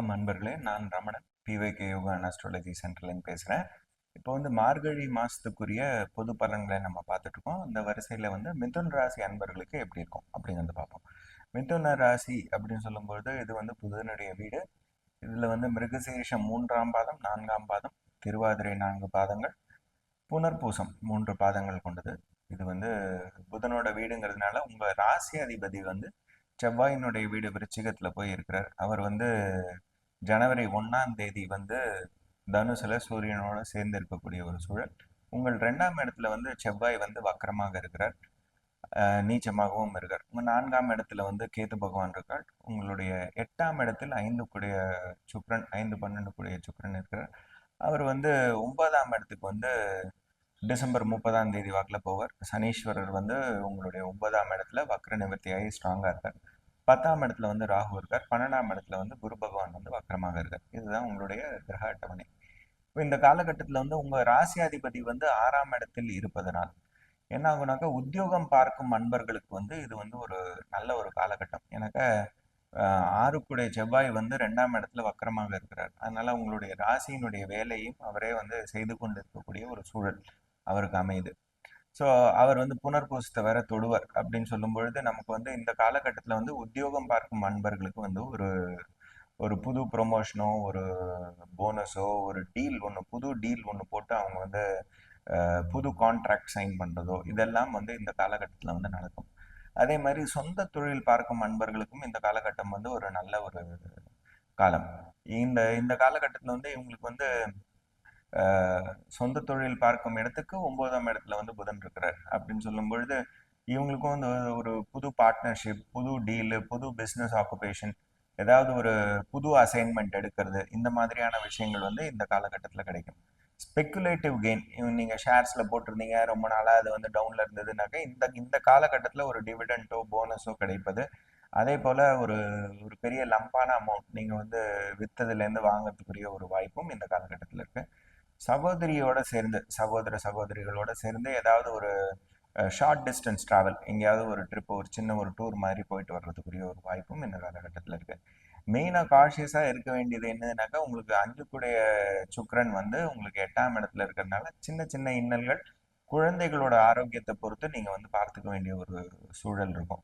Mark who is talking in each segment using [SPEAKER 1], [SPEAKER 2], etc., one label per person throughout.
[SPEAKER 1] நான் Ramanan. PVK yoga and astrology சென்டர்லேருந்து பேசுகிறேன் இப்போ வந்து மார்கழி மாதத்துக்குரிய பொது பலன்களை நம்ம பார்த்துட்ருக்கோம் அந்த வரிசையில் வந்து மிதுன் ராசி அன்பர்களுக்கு எப்படி இருக்கும் அப்படிங்கிறது பார்ப்போம். மிதுன ராசி அப்படின்னு சொல்லும்பொழுது இது வந்து புதனுடைய வீடு. இதில் வந்து மிருகசீரிஷம் மூன்றாம் பாதம் நான்காம் பாதம் திருவாதிரை நான்கு பாதங்கள் புனர்பூசம் மூன்று பாதங்கள் கொண்டது. இது வந்து புதனோட வீடுங்கிறதுனால உங்கள் ராசி அதிபதி வந்து செவ்வாயினுடைய வீடு விருச்சிகத்தில் போய் இருக்கிறார் அவர் வந்து ஜனவரி ஒன்றாம் தேதி வந்து தனுசில் சூரியனோட சேர்ந்து இருக்கக்கூடிய ஒரு சூழல். உங்கள் ரெண்டாம் இடத்துல வந்து செவ்வாய் வந்து வக்கரமாக இருக்கிறார். நீச்சமாகவும் இருக்கார். உங்கள் நான்காம் இடத்துல வந்து கேத்து பகவான் இருக்கார். உங்களுடைய எட்டாம் இடத்தில் ஐந்து கூடிய சுக்ரன் ஐந்து பன்னெண்டு கூடிய சுக்ரன் இருக்கிறார். அவர் வந்து ஒன்பதாம் இடத்துக்கு வந்து டிசம்பர் முப்பதாம் தேதி வாக்கில் போவார். சனீஸ்வரர் வந்து உங்களுடைய ஒன்பதாம் இடத்துல வக்ர நிவர்த்தியாகி ஸ்ட்ராங்காக இருக்கார். பத்தாம் இடத்துல வந்து ராகு இருக்கார். பன்னெண்டாம் இடத்துல வந்து குரு பகவான் வந்து வக்ரமாக இருக்கார். இதுதான் உங்களுடைய கிரக அட்டவணை. இப்போ இந்த காலகட்டத்தில் வந்து உங்கள் ராசியாதிபதி வந்து ஆறாம் இடத்தில் இருப்பதனால் என்ன ஆகுனாக்கா உத்தியோகம் பார்க்கும் அன்பர்களுக்கு வந்து இது வந்து ஒரு நல்ல ஒரு காலகட்டம். எனக்கு ஆறுக்குடைய செவ்வாய் வந்து ரெண்டாம் இடத்துல வக்கரமாக இருக்கிறார். அதனால உங்களுடைய ராசியினுடைய வேலையும் அவரே வந்து செய்து கொண்டு இருக்கக்கூடிய ஒரு சூழல். அவருக்கு அமையுது. ஸோ அவர் வந்து புனர்பூசத்தை வேற தொடுவர் அப்படின்னு சொல்லும் பொழுது நமக்கு வந்து இந்த காலகட்டத்தில் வந்து உத்தியோகம் பார்க்கும் அன்பர்களுக்கு வந்து ஒரு ஒரு புது ப்ரொமோஷனோ ஒரு போனஸோ ஒரு டீல் ஒன்று புது டீல் ஒன்று போட்டு அவங்க வந்து புது கான்ட்ராக்ட் சைன் பண்ணுறதோ இதெல்லாம் வந்து இந்த காலகட்டத்தில் வந்து நடக்கும். அதே மாதிரி சொந்த தொழில் பார்க்கும் அன்பர்களுக்கும் இந்த காலகட்டம் வந்து ஒரு நல்ல ஒரு காலம். இந்த இந்த காலகட்டத்தில் வந்து இவங்களுக்கு வந்து சொந்த தொழில் பார்க்கும் இடத்துக்கு ஒன்பதாம் இடத்துல வந்து புதன் இருக்கிறார் அப்படின்னு சொல்லும் பொழுது இவங்களுக்கும் வந்து ஒரு புது பார்ட்னர்ஷிப் புது டீலு புது பிஸ்னஸ் ஆக்குபேஷன் ஏதாவது ஒரு புது அசைன்மெண்ட் எடுக்கிறது இந்த மாதிரியான விஷயங்கள் வந்து இந்த காலகட்டத்தில் கிடைக்கும். ஸ்பெக்குலேட்டிவ் கெயின் நீங்கள் ஷேர்ஸில் போட்டிருந்தீங்க ரொம்ப நாளாக அது வந்து டவுனில் இருந்ததுனாக்கா இந்த இந்த காலகட்டத்தில் ஒரு டிவிடெண்ட்டோ போனஸோ கிடைப்பது. அதே போல் ஒரு ஒரு பெரிய லம்பான அமௌண்ட் நீங்கள் வந்து விற்றதுலேருந்து வாங்குறதுக்குரிய ஒரு வாய்ப்பும் இந்த காலகட்டத்தில் இருக்குது சகோதரியோட சேர்ந்து சகோதர சகோதரிகளோட சேர்ந்து ஏதாவது ஒரு ஷார்ட் டிஸ்டன்ஸ் ட்ராவல் எங்கேயாவது ஒரு ட்ரிப் ஒரு சின்ன ஒரு டூர் மாதிரி போயிட்டு வர்றதுக்குரிய ஒரு வாய்ப்பும் இந்த காலகட்டத்தில் இருக்குது மெயினாக காஷியஸாக இருக்க வேண்டியது என்னதுனாக்கா உங்களுக்கு அஞ்சுக்குடைய சுக்கரன் வந்து உங்களுக்கு எட்டாம் இடத்துல இருக்கிறதுனால சின்ன சின்ன இன்னல்கள் குழந்தைகளோட ஆரோக்கியத்தை பொறுத்து நீங்கள் வந்து பார்த்துக்க வேண்டிய ஒரு சூழல் இருக்கும்.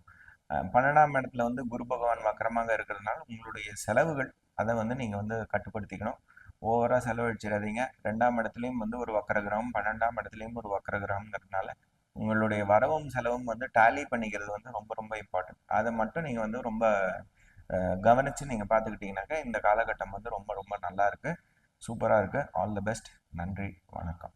[SPEAKER 1] பன்னெண்டாம் இடத்துல வந்து குரு பகவான் வக்கரமாக இருக்கிறதுனால உங்களுடைய செலவுகள் அதை வந்து நீங்கள் வந்து கட்டுப்படுத்திக்கணும். ஓவராக செலவழிச்சிடாதீங்க. ரெண்டாம் இடத்துலையும் வந்து ஒரு வக்கர கிரகம் பன்னெண்டாம் இடத்துலையும் ஒரு வக்கர கிரகங்கிறதுனால உங்களுடைய வரவும் செலவும் வந்து டேலி பண்ணிக்கிறது வந்து ரொம்ப ரொம்ப இம்பார்ட்டன்ட் அதை மட்டும் நீங்கள் வந்து ரொம்ப கவனித்து நீங்கள் பார்த்துக்கிட்டிங்கனாக்கா இந்த காலகட்டம் வந்து ரொம்ப ரொம்ப நல்லா இருக்குது சூப்பராக இருக்குது ஆல் தி பெஸ்ட் நன்றி. வணக்கம்.